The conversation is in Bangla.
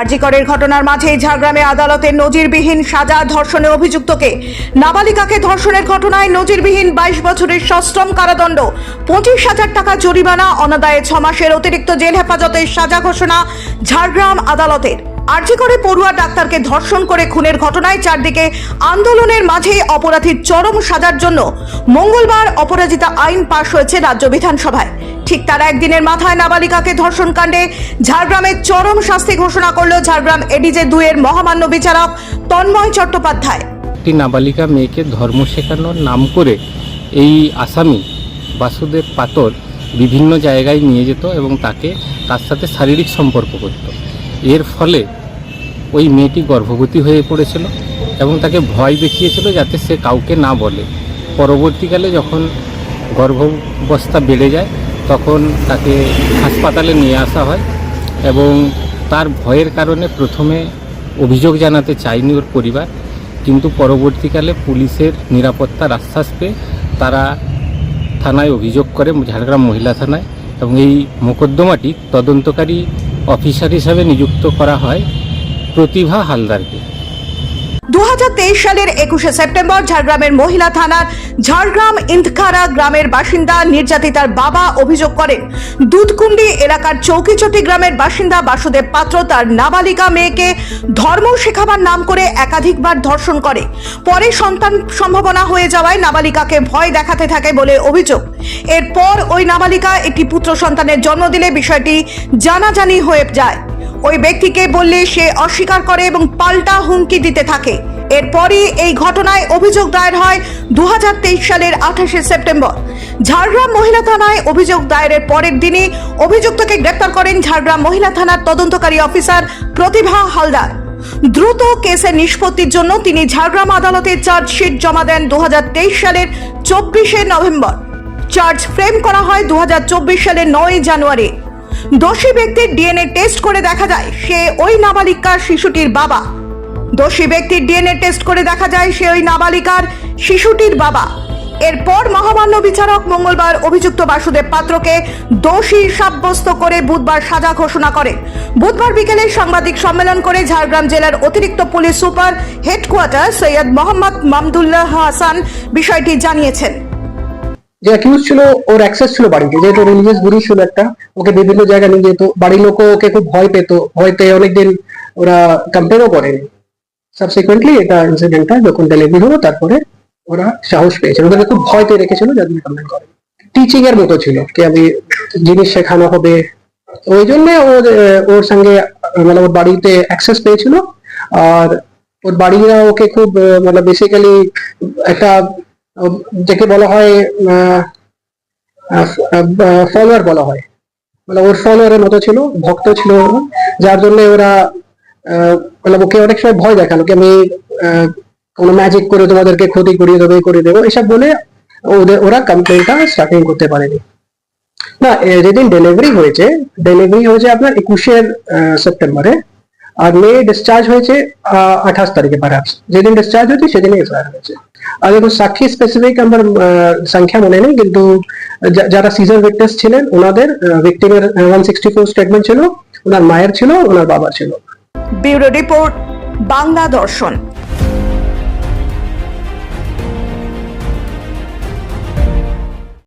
আরজিকরের ঘটনার মাঝেই ঝাড়গ্রামে আদালতের নজিরবিহীন সাজা ধর্ষণে অভিযুক্তকে। নাবালিকাকে ধর্ষণের ঘটনায় নজিরবিহীন বাইশ বছরের সশ্রম কারাদণ্ড। পঁচিশ হাজার টাকা জরিমানা, অনাদায়ে ছ মাসের অতিরিক্ত জেল হেফাজতের সাজা ঘোষণা ঝাড়গ্রাম আদালতের। আর্জি করে পড়ুয়া ডাক্তারকে ধর্ষণ করে খুনের ঘটনায় চারদিকে আন্দোলনের মাঝে অপরাধীর চরম সাজার জন্য মঙ্গলবার অপরাজিতা আইন পাশ হয়েছে রাজ্য বিধানসভায়। ঠিক তার একদিনের মাথায় নাবালিকাকে ধর্ষণ কাণ্ডে ঝাড়গ্রামে চরম শাস্তি ঘোষণা করল ঝাড়গ্রাম এডিজে দুয়ের মহামান্য বিচারক তন্ময় চট্টোপাধ্যায়। একটি নাবালিকা মেয়েকে ধর্ম শেখানোর নাম করে এই আসামি বাসুদেব পাতর বিভিন্ন জায়গায় নিয়ে যেত এবং তাকে তার সাথে শারীরিক সম্পর্ক করত। এর ফলে ওই মেয়েটি গর্ভবতী হয়ে পড়েছিল এবং তাকে ভয় দেখিয়েছিল যাতে সে কাউকে না বলে। পরবর্তীকালে যখন গর্ভাবস্থা বেড়ে যায়, তখন তাকে হাসপাতালে নিয়ে আসা হয় এবং তার ভয়ের কারণে প্রথমে অভিযোগ জানাতে চায়নি ওর পরিবার। কিন্তু পরবর্তীকালে পুলিশের নিরাপত্তার আশ্বাস পেয়ে তারা থানায় অভিযোগ করে, ঝাড়গ্রাম মহিলা থানায় এবং এই মোকদ্দমাটি তদন্তকারী অফিসার হিসাবে নিযুক্ত করা হয় প্রতিভা হালদারকে। দু হাজার তেইশ সালের একুশে সেপ্টেম্বর ঝাড়গ্রামের মহিলা থানার ঝাড়গ্রাম ইন্দখারা গ্রামের বাসিন্দা নির্যাতিতার বাবা অভিযোগ করেন। দুধকুন্ডি এলাকার চৌকিচটি গ্রামের বাসিন্দা বাসুদেব পাত্র তার নাবালিকা মেয়েকে ধর্ম শেখাবার নাম করে একাধিকবার ধর্ষণ করে। পরে সন্তান সম্ভাবনা হয়ে যাওয়ায় নাবালিকাকে ভয় দেখাতে থাকে বলে অভিযোগ। এরপর ওই নাবালিকা একটি পুত্র সন্তানের জন্ম দিলে বিষয়টি জানাজানি হয়ে যায়। ওই ব্যক্তিকে বললে সে অস্বীকার করে এবং পাল্টা হুমকি দিতে থাকে। এরপরই এই ঘটনায় অভিযোগ দায়ের হয় দু হাজার তেইশ সালের আঠাশে সেপ্টেম্বর। ঝাড়গ্রাম মহিলা থানায় অভিযোগ দায়েরের পরের দিনই অভিযুক্তকে গ্রেপ্তার করেন ঝাড়গ্রাম মহিলা থানার তদন্তকারী অফিসার প্রতিভা হালদার। দ্রুত কেসের নিষ্পত্তির জন্য তিনি ঝাড়গ্রাম আদালতে চার্জশিট জমা দেন দু হাজার তেইশ সালের চব্বিশে নভেম্বর। চার্জ ফ্রেম করা হয় দু হাজার চব্বিশ সালের নয় জানুয়ারি। দোষী ব্যক্তির ডিএনএ টেস্ট করে দেখা যায় সে ওই নাবালিকার শিশুটির বাবা। দোষী ব্যক্তির ডিএনএ টেস্ট করে দেখা যায় সে ওই নাবালিকার শিশুটির বাবা। এরপর মহামান্য বিচারক মঙ্গলবার অভিযুক্ত বাসুদেব পাত্রকে দোষী সাব্যস্ত করে বুধবার সাজা ঘোষণা করেন। বুধবার বিকেলে সাংবাদিক সম্মেলন করে ঝাড়গ্রাম জেলার অতিরিক্ত police super headquarter Syed Mohammad Mamdullah Hasan বিষয়টি জানিয়েছেন। যে অ্যাকিউজ ছিল, ওর অ্যাক্সেস ছিল বাড়িতে। যেহেতু রিলিজিয়াস গুরু ছিল একটা, ওকে বিভিন্ন জায়গায় নিয়ে যেত। বাড়ির লোকও ওকে খুব ভয় পেত। ভয় পেয়ে অনেকদিন ওরা কমপ্লেনও করেনি। সাবসিকুয়েন্টলি এটা ইনসিডেন্টটা যখন ডেলিভারি হলো, তারপরে ওরা সাহস পেয়েছিল ওদেরকে খুব ভয় পেয়ে রেখেছিল যার কমপ্লেন করে টিচিং এর মতো ছিল কি আমি জিনিস শেখানো হবে। ওই জন্য ওর ওর সঙ্গে মানে ওর বাড়িতে অ্যাক্সেস পেয়েছিল। আর ওর বাড়িরা ওকে খুব মানে বেসিক্যালি একটা যাকে বলা হয় ফলোয়ার বলা হয়। মানে ওর ফলোয়ারের মতো ছিল, ভক্ত ছিল যার জন্য ওরা মানে ওকে অনেক সময় ভয় দেখানো কি আমি কোনো ম্যাজিক করে তোমাদেরকে ক্ষতি করিয়ে দেবো করে দেবো। এসব বলে ওদের, ওরা কমপ্লেনটা স্টার্টিং করতে পারেনি। না যেদিন ডেলিভারি হয়েছে ডেলিভারি হয়েছে আপনার একুশের সেপ্টেম্বরে আর মেয়ে ডিসচার্জ হয়েছে আঠাশ তারিখে পারাপস যেদিন ডিসচার্জ হয়েছে সেদিন এফআইআর হয়েছে। আর দেখুন সাক্ষী স্পেসিফিক আমার সংখ্যা মনে নেই, কিন্তু যারা সিজার উইটনেস ছিলেন, ওনাদের ভিক্টিমের ওয়ান সিক্সটি ফোর স্টেটমেন্ট ছিল, ওনার মায়ের ছিল, ওনার বাবা ছিল। ব্যুরো রিপোর্ট, বাংলা দর্শন।